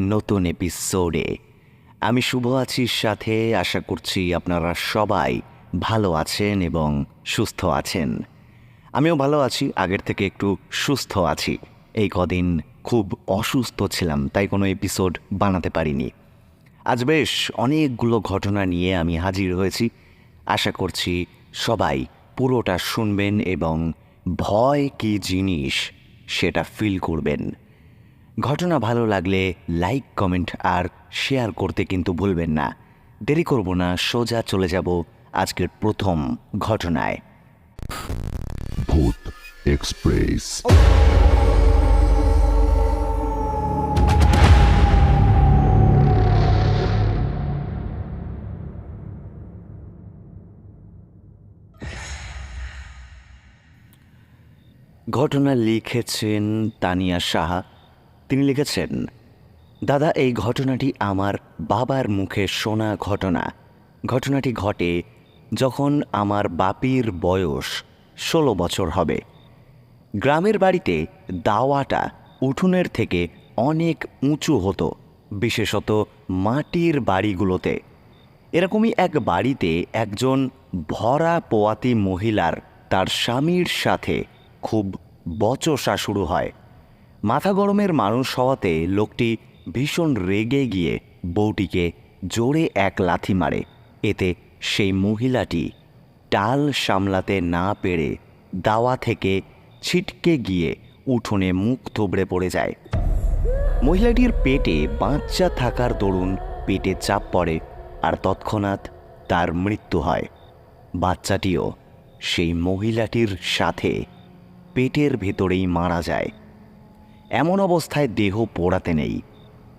নতুন এপিসোডে। আমি শুভ আছি সাথে, আশা করছি আপনারা সবাই ভালো আছেন এবং সুস্থ আছেন। আমিও ভালো আছি, আগের থেকে একটু সুস্থ আছি। এই কদিন খুব অসুস্থ ছিলাম, তাই কোনো এপিসোড বানাতে পারিনি। আজ বেশ অনেকগুলো ঘটনা নিয়ে আমি হাজির হয়েছি। আশা করছি সবাই পুরোটা শুনবেন এবং ভয় কী জিনিস সেটা ফিল করবেন। ঘটনা ভালো লাগলে লাইক কমেন্ট আর শেয়ার করতে কিন্তু ভুলবেন না। দেরি করব না সোজা চলে যাব আজকের প্রথম ঘটনায়। ভূত এক্সপ্রেস। ঘটনা লিখেছেন তানিয়া সাহা। তিনি লিখেছেন, দাদা, এই ঘটনাটি আমার বাবার মুখে শোনা ঘটনা। ঘটনাটি ঘটে যখন আমার বাপির বয়স ষোলো বছর হবে। গ্রামের বাড়িতে দাওয়াটা উঠোনের থেকে অনেক উঁচু হতো, বিশেষত মাটির বাড়িগুলোতে। এরকমই এক বাড়িতে একজন ভরা পোয়াতি মহিলার তার স্বামীর সাথে খুব বচসা শুরু হয়। মাথা গরমের মানুষ হওয়াতে লোকটি ভীষণ রেগে গিয়ে বউটিকে জোরে এক লাথি মারে। এতে সেই মহিলাটি টাল সামলাতে না পেরে দাওয়া থেকে ছিটকে গিয়ে উঠোনে মুখ থুবড়ে পড়ে যায়। মহিলাটির পেটে বাচ্চা থাকার দরুন পেটে চাপ পড়ে আর তৎক্ষণাৎ তার মৃত্যু হয়। বাচ্চাটিও সেই মহিলাটির সাথে পেটের ভেতরেই মারা যায়। এমন অবস্থায় দেহ পোড়াতে নেই।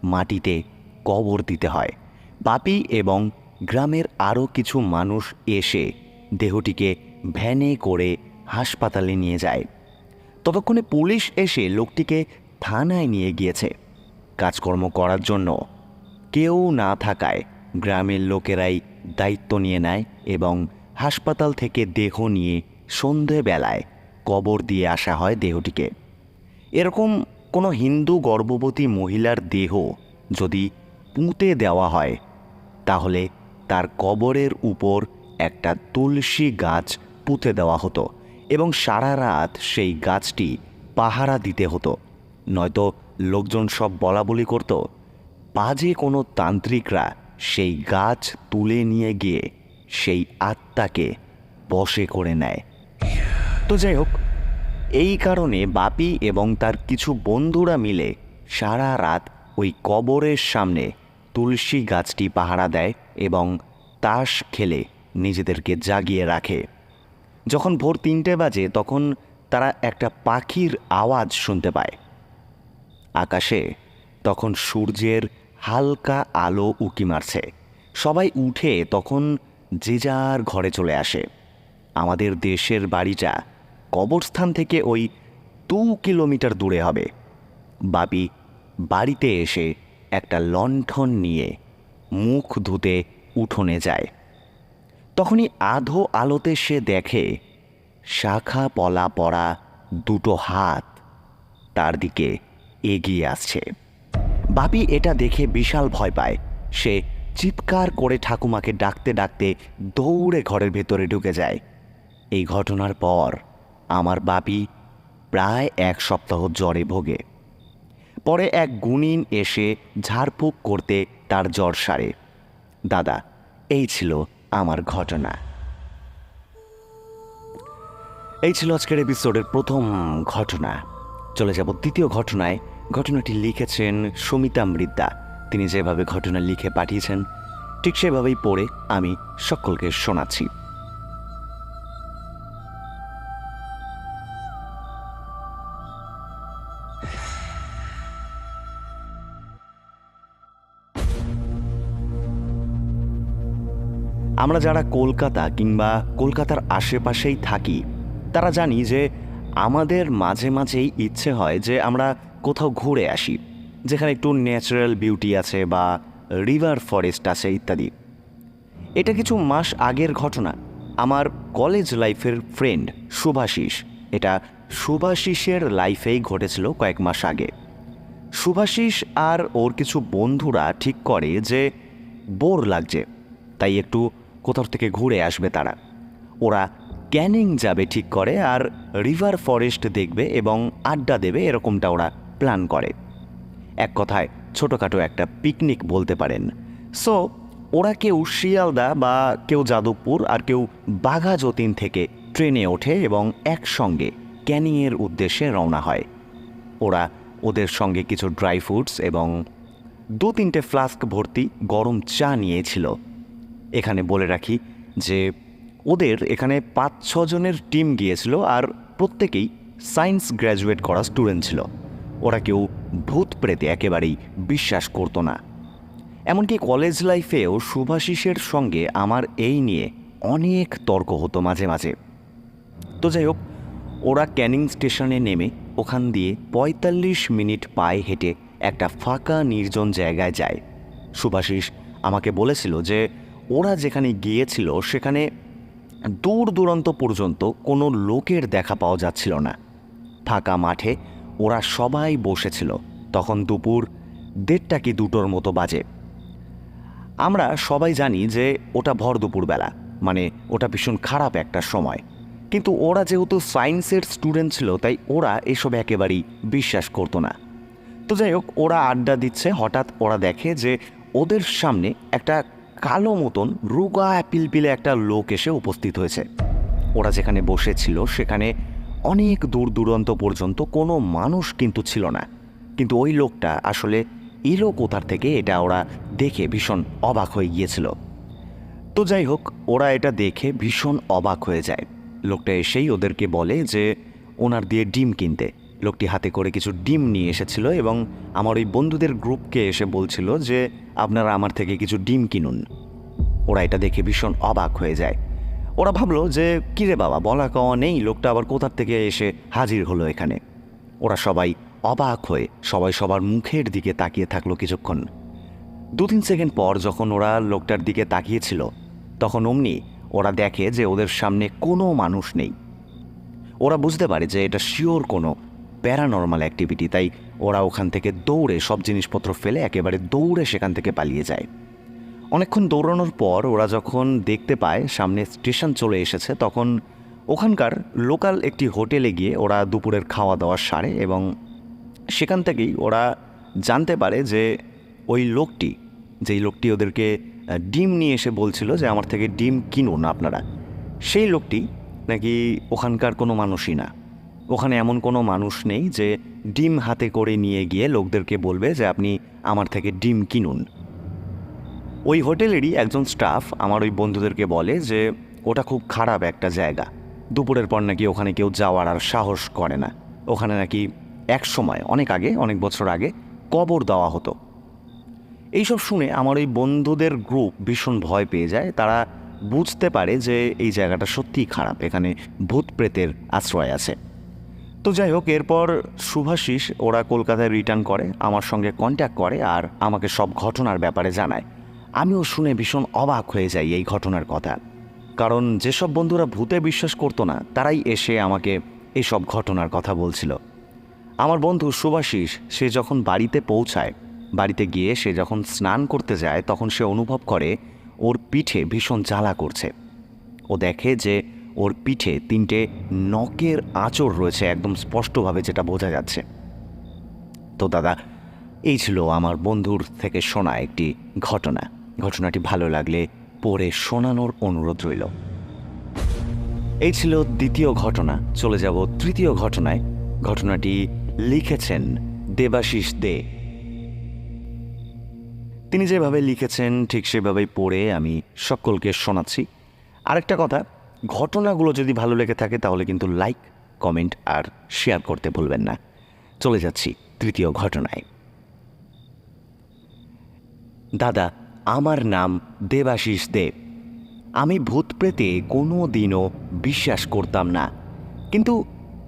মাটিতে কবর দিতে হয়। পাপি এবং গ্রামের আরও কিছু মানুষ এসে দেহটিকে ভ্যানে করে হাসপাতালে নিয়ে যায়। ততক্ষণে পুলিশ এসে লোকটিকে থানায় নিয়ে গিয়েছে। কাজকর্ম করার জন্য কেউ না থাকায় গ্রামের লোকেরাই দায়িত্ব নিয়ে নেয় এবং হাসপাতাল থেকে দেহ নিয়ে সন্ধেবেলায় কবর দিয়ে আসা হয় দেহটিকে। এরকম কোনো হিন্দু গর্ভবতী মহিলার দেহ যদি পুঁতে দেওয়া হয়, তাহলে তার কবরের উপর একটা তুলসী গাছ পুঁতে দেওয়া হতো এবং সারা রাত সেই গাছটি পাহারা দিতে হতো। নয়তো লোকজন সব বলা বলি করত, বাজে কোনো তান্ত্রিকরা সেই গাছ তুলে নিয়ে গিয়ে সেই আত্মাকে বশে করে নেয়। তো যাই হোক এই কারণে বাপি এবং তার কিছু বন্ধুরা মিলে সারা রাত ওই কবরের সামনে তুলসী গাছটি পাহারা দেয় এবং তাস খেলে নিজেদেরকে জাগিয়ে রাখে। যখন ভোর তিনটে বাজে, তখন তারা একটা পাখির আওয়াজ শুনতে পায়। আকাশে তখন সূর্যের হালকা আলো উকি মারছে। সবাই উঠে তখন যে যার ঘরে চলে আসে। আমাদের দেশের বাড়িটা কবরস্থান থেকে ওই দু কিলোমিটার দূরে হবে। বাপি বাড়িতে এসে একটা লণ্ঠন নিয়ে মুখ ধুতে উঠোনে যায়। তখনই আধো আলোতে সে দেখে শাখা পলা পড়া দুটো হাত তার দিকে এগিয়ে আসছে। বাপি এটা দেখে বিশাল ভয় পায়। সে চিৎকার করে ঠাকুমাকে ডাকতে ডাকতে দৌড়ে ঘরের ভেতরে ঢুকে যায়। এই ঘটনার পর আমার বাপি প্রায় এক সপ্তাহ জ্বরে ভোগে। পরে এক গুণিন এসে ঝাড়ফুঁক করতে তার জ্বর সারে। দাদা, এই ছিল আমার ঘটনা। এই ছিল আজকের এপিসোডের প্রথম ঘটনা। চলে যাব দ্বিতীয় ঘটনায়। ঘটনাটি লিখেছেন সমিতা মৃদ্দা। তিনি যেভাবে ঘটনা লিখে পাঠিয়েছেন, ঠিক সেভাবেই পড়ে আমি সকলকে শোনাচ্ছি। আমরা যারা কলকাতা কিংবা কলকাতার আশেপাশেই থাকি, তারা জানি যে আমাদের মাঝে মাঝেই ইচ্ছে হয় যে আমরা কোথাও ঘুরে আসি, যেখানে একটু ন্যাচারাল বিউটি আছে বা রিভার ফরেস্ট আছে ইত্যাদি। এটা কিছু মাস আগের ঘটনা। আমার কলেজ লাইফের ফ্রেন্ড শুভাশিস এটা শুভাশিসের লাইফেই ঘটেছিল কয়েক মাস আগে। শুভাশিস আর ওর কিছু বন্ধুরা ঠিক করে যে বোর লাগছে, তাই একটু কোথাও থেকে ঘুরে আসবে তারা। ওরা ক্যানিং যাবে ঠিক করে আর রিভার ফরেস্ট দেখবে এবং আড্ডা দেবে এরকমটা ওরা প্ল্যান করে। এক কথায়, ছোটোখাটো একটা পিকনিক বলতে পারেন। সো, ওরা কেউ শিয়ালদা বা কেউ যাদবপুর আর কেউ বাঘা যতীন থেকে ট্রেনে ওঠে এবং একসঙ্গে ক্যানিংয়ের উদ্দেশ্যে রওনা হয়। ওরা ওদের সঙ্গে কিছু ড্রাই ফ্রুটস এবং দু তিনটে ফ্লাস্ক ভর্তি গরম চা নিয়েছিল। এখানে বলে রাখি যে ওদের এখানে পাঁচ ছজনের টিম গিয়েছিল আর প্রত্যেকেই সায়েন্স গ্র্যাজুয়েট করা স্টুডেন্ট ছিল। ওরা কেউ ভূত প্রেতে একেবারেই বিশ্বাস করতো না। এমনকি কলেজ লাইফেও শুভাশিসের সঙ্গে আমার এই নিয়ে অনেক তর্ক হতো মাঝে মাঝে। তো যাই হোক, ওরা ক্যানিং স্টেশনে নেমে ওখান দিয়ে পঁয়তাল্লিশ মিনিট পায়ে হেঁটে একটা ফাঁকা, নির্জন জায়গায় যায়। সুভাষিস আমাকে বলেছিল যে ওরা যেখানে গিয়েছিল, সেখানে দূর দূরান্ত পর্যন্ত কোনো লোকের দেখা পাওয়া যাচ্ছিল না। ফাঁকা মাঠে ওরা সবাই বসেছিল। তখন দুপুর দেড়টা কি দুটোর মতো বাজে। আমরা সবাই জানি যে ওটা ভর দুপুরবেলা মানে ওটা ভীষণ খারাপ একটা সময়। কিন্তু ওরা যেহেতু সায়েন্সের স্টুডেন্ট ছিল, তাই ওরা এসব একেবারেই বিশ্বাস করতো না। তো যাই হোক, ওরা আড্ডা দিচ্ছে, হঠাৎ ওরা দেখে যে ওদের সামনে একটা কালো মতন রুগা পিলপিলে একটা লোক এসে উপস্থিত হয়েছে। ওরা যেখানে বসেছিল, সেখানে অনেক দূর দূরান্ত পর্যন্ত কোনো মানুষ কিন্তু ছিল না। কিন্তু ওই লোকটা আসলে এলো কোথার থেকে এটা ওরা দেখে ভীষণ অবাক হয়ে গিয়েছিল। তো যাই হোক, ওরা এটা দেখে ভীষণ অবাক হয়ে যায়। লোকটা এসেই ওদেরকে বলে যে, ওনার দিয়ে ডিম কিনতে। লোকটি হাতে করে কিছু ডিম নিয়ে এসেছিল এবং আমার ওই বন্ধুদের গ্রুপকে এসে বলছিল যে, আপনারা আমার থেকে কিছু ডিম কিনুন। ওরা এটা দেখে ভীষণ অবাক হয়ে যায়। ওরা ভাবলো যে কিরে বাবা, বলা কওয়া নেই, লোকটা আবার কোথার থেকে এসে হাজির হলো এখানে? ওরা সবাই অবাক হয়ে, সবাই সবার মুখের দিকে তাকিয়ে থাকল কিছুক্ষণ। দু তিন সেকেন্ড পর যখন ওরা লোকটার দিকে তাকিয়েছিল, তখন অমনি ওরা দেখে যে, ওদের সামনে কোনো মানুষ নেই। ওরা বুঝতে পারে যে, এটা শিওর কোনো প্যারানর্মাল অ্যাক্টিভিটি তাই ওরা ওখান থেকে দৌড়ে সব জিনিসপত্র ফেলে একেবারে দৌড়ে সেখান থেকে পালিয়ে যায়। অনেকক্ষণ দৌড়ানোর পর ওরা যখন দেখতে পায় সামনে স্টেশন চলে এসেছে, তখন ওখানকার লোকাল একটি হোটেলে গিয়ে ওরা দুপুরের খাওয়া দাওয়া সারে এবং সেখান থেকেই ওরা জানতে পারে যে ওই লোকটি, যেই লোকটি ওদেরকে ডিম নিয়ে এসে বলছিল যে আমার থেকে ডিম কিনুন আপনারা। সেই লোকটি নাকি ওখানকার কোনো মানুষই না। ওখানে এমন কোনো মানুষ নেই যে ডিম হাতে করে নিয়ে গিয়ে লোকদেরকে বলবে যে আপনি আমার থেকে ডিম কিনুন। ওই হোটেলেরই একজন স্টাফ আমার ওই বন্ধুদেরকে বলে যে ওটা খুব খারাপ একটা জায়গা। দুপুরের পর নাকি ওখানে কেউ যাওয়ার আর সাহস করে না। ওখানে নাকি এক সময়, অনেক আগে, অনেক বছর আগে কবর দেওয়া হতো। এইসব শুনে আমার ওই বন্ধুদের গ্রুপ ভীষণ ভয় পেয়ে যায়। তারা বুঝতে পারে যে এই জায়গাটা সত্যিই খারাপ। এখানে ভূত প্রেতের আশ্রয় আছে। তো যাই হোক, এরপর শুভাশিস ওরা কলকাতায় রিটার্ন করে, আমার সঙ্গে কন্ট্যাক্ট করে আর আমাকে সব ঘটনার ব্যাপারে জানায়। আমিও শুনে ভীষণ অবাক হয়ে যাই এই ঘটনার কথা। কারণ যেসব বন্ধুরা ভূতে বিশ্বাস করতো না, তারাই এসে আমাকে এইসব ঘটনার কথা বলছিল। আমার বন্ধু সুভাষিস সে যখন বাড়িতে পৌঁছায়, বাড়িতে গিয়ে সে যখন স্নান করতে যায়, তখন সে অনুভব করে ওর পিঠে ভীষণ জ্বালা করছে। ও দেখে যে ওর পিঠে তিনটে নখের আঁচড় রয়েছে, একদম স্পষ্টভাবে যেটা বোঝা যাচ্ছে। তো দাদা, এই ছিল আমার বন্ধুর থেকে শোনা একটি ঘটনা। ঘটনাটি ভালো লাগলে পড়ে শোনানোর অনুরোধ রইল। এই ছিল দ্বিতীয় ঘটনা। চলে যাব তৃতীয় ঘটনায়। ঘটনাটি লিখেছেন দেবাশিস দে। তিনি যেভাবে লিখেছেন, ঠিক সেভাবেই পড়ে আমি সকলকে শোনাচ্ছি। আরেকটা কথা ঘটনাগুলো যদি ভালো লেগে থাকে তাহলে কিন্তু লাইক কমেন্ট আর শেয়ার করতে ভুলবেন না। চলে যাচ্ছি তৃতীয় ঘটনায়। দাদা, আমার নাম দেবাশিস দেব। আমি ভূত প্রেতে কোনো দিনও বিশ্বাস করতাম না। কিন্তু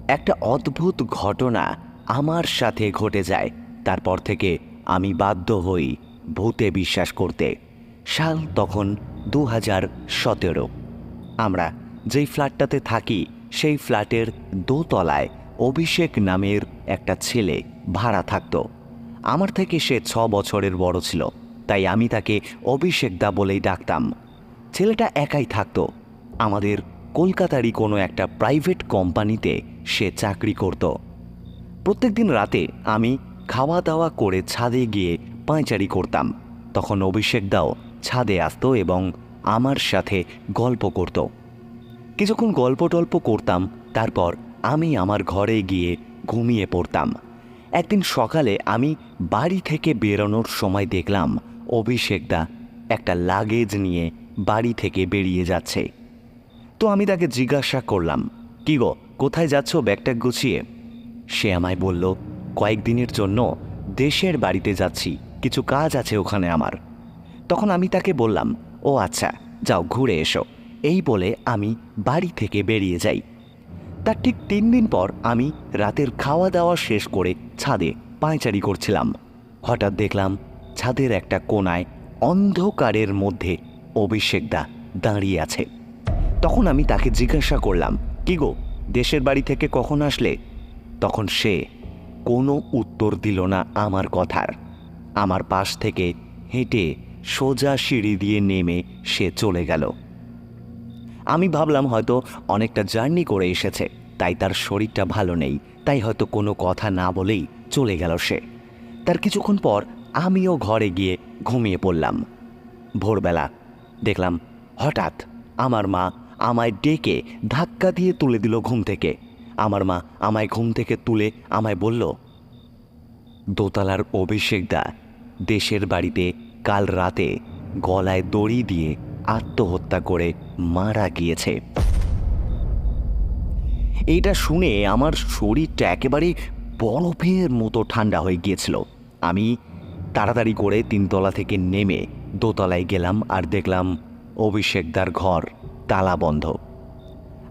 একটা অদ্ভুত ঘটনা আমার সাথে ঘটে যায়। তারপর থেকে আমি বাধ্য হই ভূতে বিশ্বাস করতে। সাল তখন দু হাজার সতেরো। আমরা যেই ফ্ল্যাটটাতে থাকি, সেই ফ্ল্যাটের দোতলায় অভিষেক নামের একটা ছেলে ভাড়া থাকতো। আমার থেকে সে ছ বছরের বড় ছিল, তাই আমি তাকে অভিষেক দা বলেই ডাকতাম। ছেলেটা একাই থাকতো। আমাদের কলকাতারই কোনো একটা প্রাইভেট কোম্পানিতে সে চাকরি করত। প্রত্যেকদিন রাতে আমি খাওয়া দাওয়া করে ছাদে গিয়ে পাঁচারি করতাম। তখন অভিষেক দাও ছাদে আসতো এবং আমার সাথে গল্প করত। কিছুক্ষণ গল্প টল্প করতাম, তারপর আমি আমার ঘরে গিয়ে ঘুমিয়ে পড়তাম। একদিন সকালে আমি বাড়ি থেকে বেরোনোর সময় দেখলাম অভিষেক দা একটা লাগেজ নিয়ে বাড়ি থেকে বেরিয়ে যাচ্ছে। তো আমি তাকে জিজ্ঞাসা করলাম, কি গো, কোথায় যাচ্ছ ব্যাগটা গুছিয়ে? সে আমায় বলল, কয়েকদিনের জন্য দেশের বাড়িতে যাচ্ছি, কিছু কাজ আছে ওখানে আমার। তখন আমি তাকে বললাম, ও আচ্ছা যাও, ঘুরে এসো। এই বলে আমি বাড়ি থেকে বেরিয়ে যাই। তার ঠিক তিন দিন পর আমি রাতের খাওয়া দাওয়া শেষ করে ছাদে পায়চারি করছিলাম। হঠাৎ দেখলাম ছাদের একটা কোনায় অন্ধকারের মধ্যে অভিষেকদা দাঁড়িয়ে আছে। তখন আমি তাকে জিজ্ঞাসা করলাম, কি গো, দেশের বাড়ি থেকে কখন আসলে? তখন সে কোনো উত্তর দিল না আমার কথার। আমার পাশ থেকে হেঁটে সোজা সিঁড়ি দিয়ে নেমে সে চলে গেল। আমি ভাবলাম হয়তো অনেকটা জার্নি করে এসেছে, তাই তার শরীরটা ভালো নেই, তাই হয়তো কোনো কথা না বলেই চলে গেল সে। তার কিছুক্ষণ পর আমিও ঘরে গিয়ে ঘুমিয়ে পড়লাম। ভোরবেলা দেখলাম হঠাৎ আমার মা আমায় ডেকে ধাক্কা দিয়ে তুলে দিল ঘুম থেকে। আমার মা আমায় ঘুম থেকে তুলে আমায় বলল, দোতলার অভিষেক দা দেশের বাড়িতে কাল রাতে গলায় দড়ি দিয়ে আত্মহত্যা করে মারা গিয়েছে। এইটা শুনে আমার শরীরটা একেবারে বরফের মতো ঠান্ডা হয়ে গিয়েছিল। আমি তাড়াতাড়ি করে তিনতলা থেকে নেমে দোতলায় গেলাম আর দেখলাম অভিষেকদার ঘর তালা বন্ধ।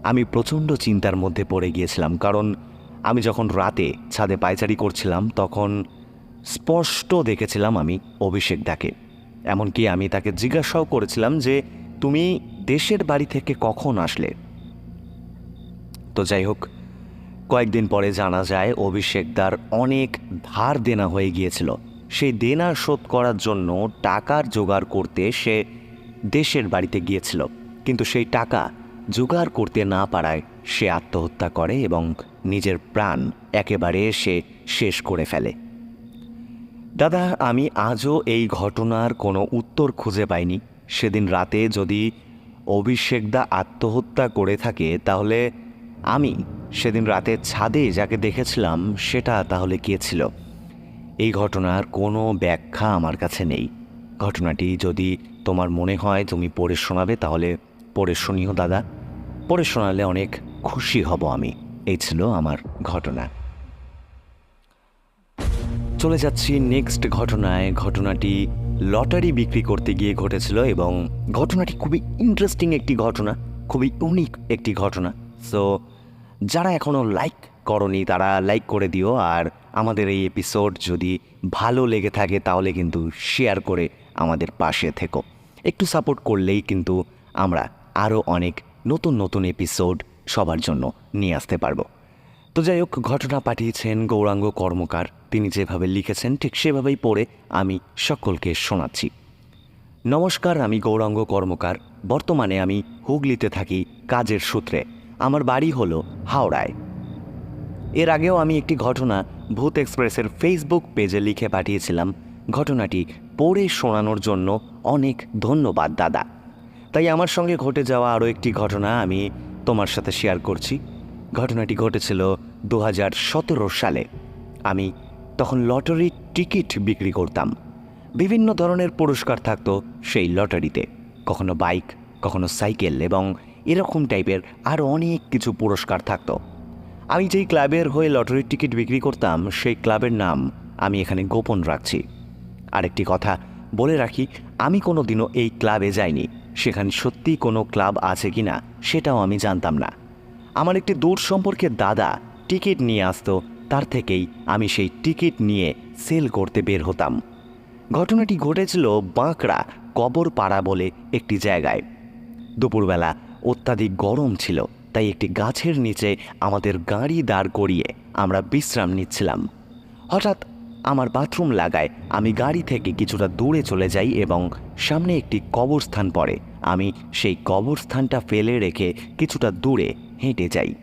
আমি প্রচণ্ড চিন্তার মধ্যে পড়ে গিয়েছিলাম কারণ আমি যখন রাতে ছাদে পায়চারি করছিলাম তখন স্পষ্ট দেখেছিলাম আমি অভিষেক দাকে এমনকি আমি তাকে জিজ্ঞাসাও করেছিলাম যে, তুমি দেশের বাড়ি থেকে কখন আসলে? তো যাই হোক, কয়েকদিন পরে জানা যায় অভিষেকদার অনেক ধার দেনা হয়ে গিয়েছিল। সেই দেনা শোধ করার জন্য টাকার জোগাড় করতে সে দেশের বাড়িতে গিয়েছিল। কিন্তু সেই টাকা জোগাড় করতে না পারায় সে আত্মহত্যা করে এবং নিজের প্রাণ একেবারে সে শেষ করে ফেলে। দাদা, আমি আজও এই ঘটনার কোনো উত্তর খুঁজে পাইনি। সেদিন রাতে যদি অভিষেকদা আত্মহত্যা করে থাকে, তাহলে আমি সেদিন রাতে ছাদে যাকে দেখেছিলাম, সেটা তাহলে কে ছিল? এই ঘটনার কোনো ব্যাখ্যা আমার কাছে নেই। ঘটনাটি যদি তোমার মনে হয়, তুমি পড়ে শোনাবে, তাহলে পড়ে শুনিও দাদা। পড়ে শোনালে অনেক খুশি হব আমি। এই ছিল আমার ঘটনা। চলে যাচ্ছি নেক্সট ঘটনায়। ঘটনাটি লটারি বিক্রি করতে গিয়ে ঘটেছিল এবং ঘটনাটি খুবই ইন্টারেস্টিং একটি ঘটনা, খুবই ইউনিক একটি ঘটনা। সো যারা এখনও লাইক করনি তারা লাইক করে দিও আর আমাদের এই এপিসোড যদি ভালো লেগে থাকে তাহলে কিন্তু শেয়ার করে আমাদের পাশে থেকো। একটু সাপোর্ট করলেই কিন্তু আমরা আরও অনেক নতুন নতুন এপিসোড সবার জন্য নিয়ে আসতে পারব। তো যাই হোক, ঘটনা পাঠিয়েছেন গৌরাঙ্গ কর্মকার। তিনি যেভাবে লিখেছেন, ঠিক সেভাবেই পড়ে আমি সকলকে শোনাচ্ছি। নমস্কার, আমি গৌরাঙ্গ কর্মকার। বর্তমানে আমি হুগলিতে থাকি কাজের সূত্রে। আমার বাড়ি হলো হাওড়ায়। এর আগেও আমি একটি ঘটনা ভূত এক্সপ্রেসের ফেসবুক পেজে লিখে পাঠিয়েছিলাম। ঘটনাটি পড়ে শোনানোর জন্য অনেক ধন্যবাদ, দাদা। তাই আমার সঙ্গে ঘটে যাওয়া আরও একটি ঘটনা আমি তোমার সাথে শেয়ার করছি। ঘটনাটি ঘটেছিল দু হাজার সতেরো সালে। আমি তখন লটারির টিকিট বিক্রি করতাম। বিভিন্ন ধরনের পুরস্কার থাকতো সেই লটারিতে। কখনো বাইক, কখনো সাইকেল এবং এরকম টাইপের আরও অনেক কিছু পুরস্কার থাকতো। আমি যেই ক্লাবের হয়ে লটারির টিকিট বিক্রি করতাম, সেই ক্লাবের নাম আমি এখানে গোপন রাখছি। আরেকটি কথা বলে রাখি, আমি কোনো দিনও এই ক্লাবে যাইনি। সেখানে সত্যি কোনো ক্লাব আছে কি না সেটাও আমি জানতাম না। আমার একটি দূর সম্পর্কে দাদা টিকিট নিয়ে আসতো। তার থেকেই আমি সেই টিকিট নিয়ে সেল করতে বের হতাম। ঘটনাটি ঘটেছিল বাঁকড়া কবর পাড়া বলে একটি জায়গায়। দুপুরবেলা অত্যাধিক গরম ছিল, তাই একটি গাছের নিচে আমাদের গাড়ি দাঁড় করিয়ে আমরা বিশ্রাম নিচ্ছিলাম। হঠাৎ আমার বাথরুম লাগায় আমি গাড়ি থেকে কিছুটা দূরে চলে যাই এবং সামনে একটি কবরস্থান পড়ে। আমি সেই কবরস্থানটা ফেলে রেখে কিছুটা দূরে হেঁটে যাই।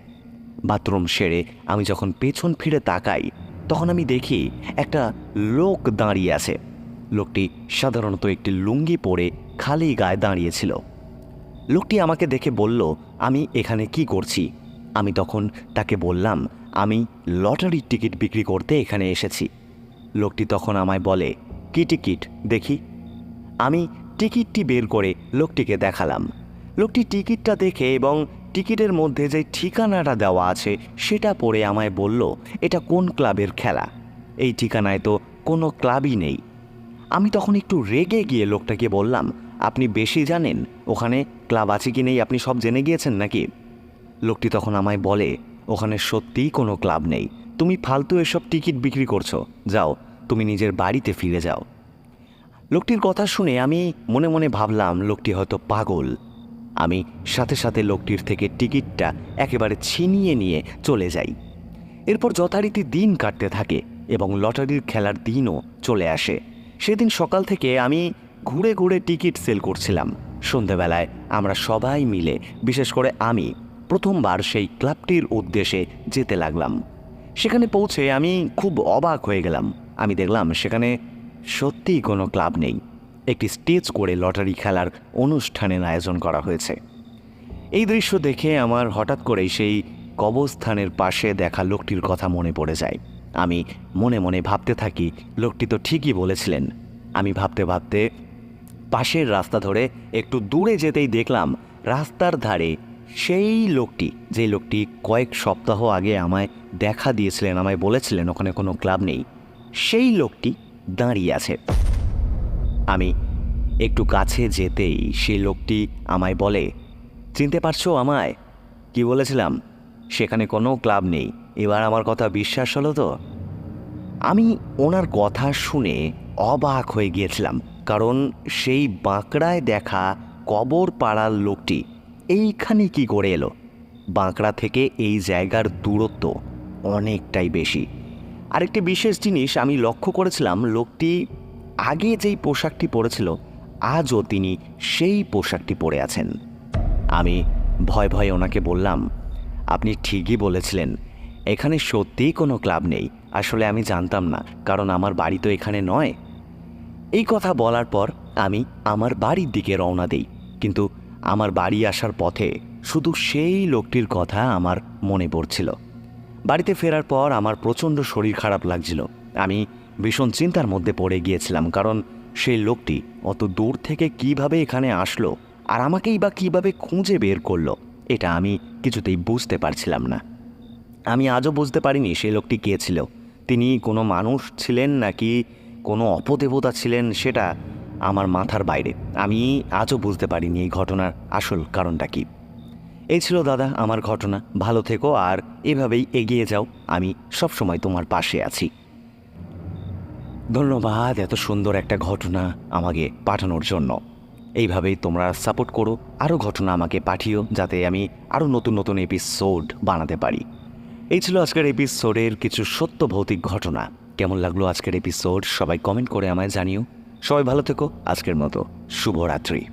বাথরুম সেরে আমি যখন পেছন ফিরে তাকাই, তখন আমি দেখি একটা লোক দাঁড়িয়ে আছে। লোকটি সাধারণত একটি লুঙ্গি পরে খালি গায়ে দাঁড়িয়েছিল লোকটি আমাকে দেখে বলল, আমি এখানে কি করছি? আমি তখন তাকে বললাম, আমি লটারির টিকিট বিক্রি করতে এখানে এসেছি। লোকটি তখন আমায় বলে, কি টিকিট? দেখি। আমি টিকিটটি বের করে লোকটিকে দেখালাম। লোকটি টিকিটটা দেখে এবং টিকিটের মধ্যে যে ঠিকানাটা দেওয়া আছে, সেটা পড়ে আমায় বলল, এটা কোন ক্লাবের খেলা? এই ঠিকানায় তো কোনো ক্লাবই নেই। আমি তখন একটু রেগে গিয়ে লোকটাকে বললাম, আপনি বেশি জানেন? ওখানে ক্লাব আছে কি নেই? আপনি সব জেনে গিয়েছেন নাকি? লোকটি তখন আমায় বলে, ওখানে সত্যিই কোনো ক্লাব নেই। তুমি ফালতু এসব টিকিট বিক্রি করছ। যাও, তুমি নিজের বাড়িতে ফিরে যাও। লোকটির কথা শুনে আমি মনে মনে ভাবলাম, লোকটি হয়তো পাগল। আমি সাথে সাথে লোকটির থেকে টিকিটটা একেবারে ছিনিয়ে নিয়ে চলে যাই। এরপর যথারীতি দিন কাটতে থাকে এবং লটারির খেলার দিনও চলে আসে। সেদিন সকাল থেকে আমি ঘুরে ঘুরে টিকিট সেল করছিলাম। সন্ধেবেলায় আমরা সবাই মিলে, বিশেষ করে আমি, প্রথমবার সেই ক্লাবটির উদ্দেশ্যে যেতে লাগলাম। সেখানে পৌঁছে আমি খুব অবাক হয়ে গেলাম। আমি দেখলাম সেখানে সত্যিই কোনো ক্লাব নেই। একটি স্টেজ করে লটারি খেলার অনুষ্ঠানের আয়োজন করা হয়েছে। এই দৃশ্য দেখে আমার হঠাৎ করেই সেই কবরস্থানের পাশে দেখা লোকটির কথা মনে পড়ে যায়। আমি মনে মনে ভাবতে থাকি, লোকটি তো ঠিকই বলেছিলেন। আমি ভাবতে ভাবতে পাশের রাস্তা ধরে একটু দূরে যেতেই দেখলাম, রাস্তার ধারে সেই লোকটি, যে লোকটি কয়েক সপ্তাহ আগে আমায় দেখা দিয়েছিলেন, আমায় বলেছিলেন, ওখানে কোনো ক্লাব নেই। সেই লোকটি দাঁড়িয়ে আছে। আমি একটু কাছে যেতেই সেই লোকটি আমায় বলে, চিনতে পারছ আমায়? কি বলেছিলাম? সেখানে কোনো ক্লাব নেই। এবার আমার কথা বিশ্বাস হলো তো? আমি ওনার কথা শুনে অবাক হয়ে গিয়েছিলাম, কারণ সেই বাঁকড়ায় দেখা কবর পাড়ার লোকটি এইখানে কি করে এলো? বাঁকড়া থেকে এই জায়গার দূরত্ব অনেকটাই বেশি। আরেকটি বিশেষ জিনিস আমি লক্ষ্য করেছিলাম, লোকটি আগে যেই পোশাকটি পরেছিল, আজও তিনি সেই পোশাকটি পরে আছেন। আমি ভয় ভয়ে ওনাকে বললাম, আপনি ঠিকই বলেছিলেন, এখানে সত্যিই কোনো ক্লাব নেই। আসলে আমি জানতাম না, কারণ আমার বাড়ি তো এখানে নয়। এই কথা বলার পর আমি আমার বাড়ির দিকে রওনা দিই, কিন্তু আমার বাড়ি আসার পথে শুধু সেই লোকটির কথা আমার মনে পড়ছিল। বাড়িতে ফেরার পর আমার প্রচণ্ড শরীর খারাপ লাগছিল। আমি ভীষণ চিন্তার মধ্যে পড়ে গিয়েছিলাম, কারণ সেই লোকটি অত দূর থেকে কীভাবে এখানে আসলো আর আমাকেই বা কীভাবে খুঁজে বের করল, এটা আমি কিছুতেই বুঝতে পারছিলাম না। আমি আজও বুঝতে পারিনি সেই লোকটি কে ছিল। তিনি কোনো মানুষ ছিলেন নাকি কোনো অপদেবতা ছিলেন সেটা আমার মাথার বাইরে। আমি আজও বুঝতে পারিনি এই ঘটনার আসল কারণটা কি। এই ছিল দাদা আমার ঘটনা। ভালো থেকো আর এভাবেই এগিয়ে যাও। আমি সবসময় তোমার পাশে আছি। ধন্যবাদ, এত সুন্দর একটা ঘটনা আমাকে পাঠানোর জন্য। এইভাবেই তোমরা সাপোর্ট করো, আরও ঘটনা আমাকে পাঠিও, যাতে আমি আরও নতুন নতুন এপিসোড বানাতে পারি। এই ছিল আজকের এপিসোডের কিছু সত্য ভৌতিক ঘটনা। কেমন লাগল আজকের এপিসোড সবাই কমেন্ট করে আমায় জানিও। সবাই ভালো থেকো, আজকের মতো। শুভরাত্রি।